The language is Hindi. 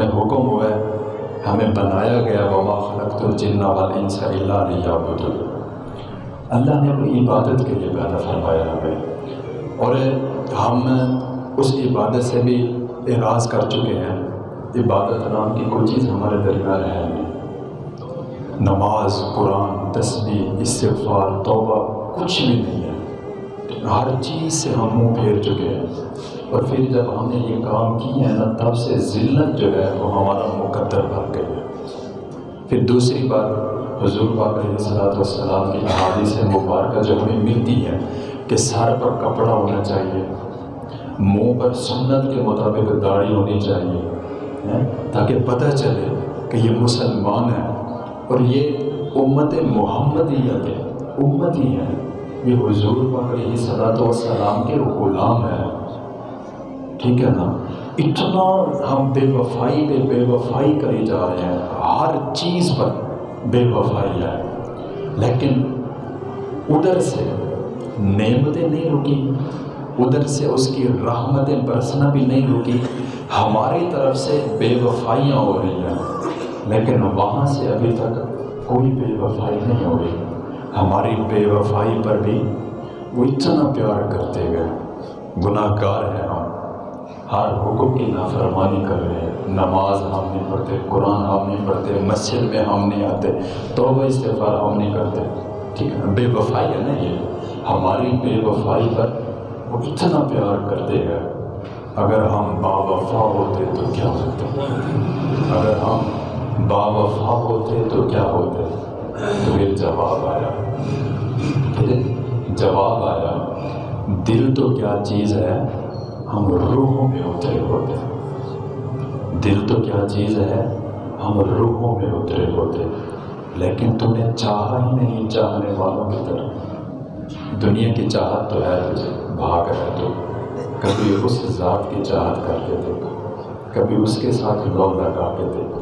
हमें हुक्म हुआ है हमें बनाया गया वमा खलक तो जिन्ना वाले इंसाइल्ला याबुदुल अल्लाह ने अपनी इबादत के लिए पैदा फरमाया हमें और हम उस इबादत से भी एराज कर चुके हैं इबादत नाम की कोई चीज़ हमारे दरमियान है नहीं नमाज़ कुरान तस्वीर इस्तफार तोबा कुछ भी नहीं हर चीज़ से हम मुँह फेर चुके हैं। और फिर जब हमने ये काम किए हैं ना, तब से ज़िल्लत जो है वो हमारा मुकद्दर बन गई है। फिर दूसरी बात, हजूर पाक सलाम की अहादीस मुबारक जो हमें मिलती है कि सर पर कपड़ा होना चाहिए, मुँह पर सुन्नत के मुताबिक दाढ़ी होनी चाहिए ताकि पता चले कि ये मुसलमान है। और ये उम्मत मोहम्मदियत है, उम्मत ही है। ये हजूर पाक सलाम के ग़ुलाम है। ठीक है ना? इतना हम बेवफाई पे बेवफाई करे जा रहे हैं। हर चीज़ पर बेवफाई है। लेकिन उधर से नेमतें नहीं रुकी। उधर से उसकी रहमतें बरसना भी नहीं रुकी। हमारी तरफ़ से बेवफाइयाँ हो रही हैं। लेकिन वहाँ से अभी तक कोई बेवफाई नहीं हो रही। हमारी बेवफाई पर भी वो इतना प्यार करते गए गुनाहगार हैं हम। हर हुक्म की नाफरमानी कर रहे हैं। नमाज़ हम नहीं पढ़ते, कुरान हम नहीं पढ़ते, मस्जिद में हम नहीं आते, तोबा इस्तेफार हम नहीं करते। ठीक है, बेवफाई है ना ये? हमारी बेवफाई पर वो इतना प्यार करते हैं। अगर हम बावफा होते तो क्या होते? अगर हम बावफा होते तो क्या होते? तो जवाब आया। फिर जवाब आया, दिल तो क्या चीज़ है, हम रूहों में उतरे होते। दिल तो क्या चीज़ है, हम रूहों में उतरे होते। लेकिन तूने चाहा ही नहीं चाहने वालों की तरह। दुनिया की चाहत तो है तुझे, भाग रहे तो। कभी उस ज़ात की चाहत करके देखो, कभी उसके साथ लौ लगा के देखो।